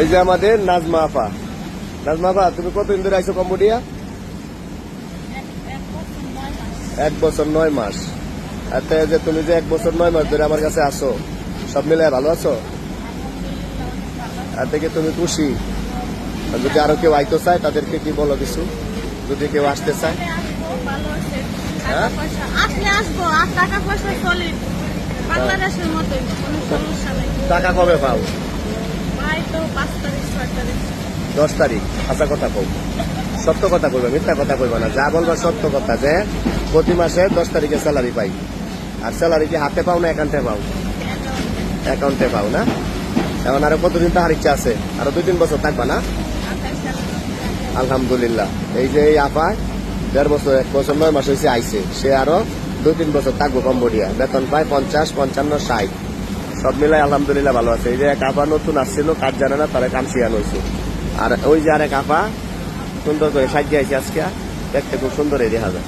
এই যে আমাদের নাজমা আফা নাজমা আফা তুমি কতদিন ধরে আইছো কম্বোডিয়া? এক বছর নয় মাস। আর তাই যে তুমি যে এক বছর নয় মাস ধরে আমার কাছে আসো সব মিলে ভালো আছো? আর থেকে তুমি খুশি। যদি আরও কেউ আইতে চায় তাদেরকে কি বলো কিছু? যদি কেউ আসতে চায়। হ্যাঁ? টাকা কবে পাও? দশ তারিখ আশা কথা কই সত্য কথা কইবা, মিথ্যা কথা কইবা না। যা বলবা সত্য কথা যে প্রতি মাসে দশ তারিখে স্যালারি পাই। আর স্যালারি কি হাতে পাও না অ্যাকাউন্টে পাও? অ্যাকাউন্টে পাও না। এখন আরও কতদিন তাহার ইচ্ছা আছে? আরও দুই, তিন বছর থাকবা না? আলহামদুলিল্লাহ। এই যে এই আপা, দেড় বছর, এক বছর, নয় মাস হয়েছে আইছে। সে আরও দুই, তিন বছর থাকব কম্বোডিয়া। বেতন পায় পঞ্চাশ, পঞ্চান্ন, ষাট। সব মিলাই আলহামদুলিল্লাহ ভালো আছে। এই যে এক আপা নতুন আসছিল, কাজ জানে না, তারা কাম শিয়ানো হয়েছে আর ওই যে আরেক কাপা সুন্দর করে সাজিয়ে আইছে আজকে। দেখতে খুব সুন্দর এই দেখা যায়।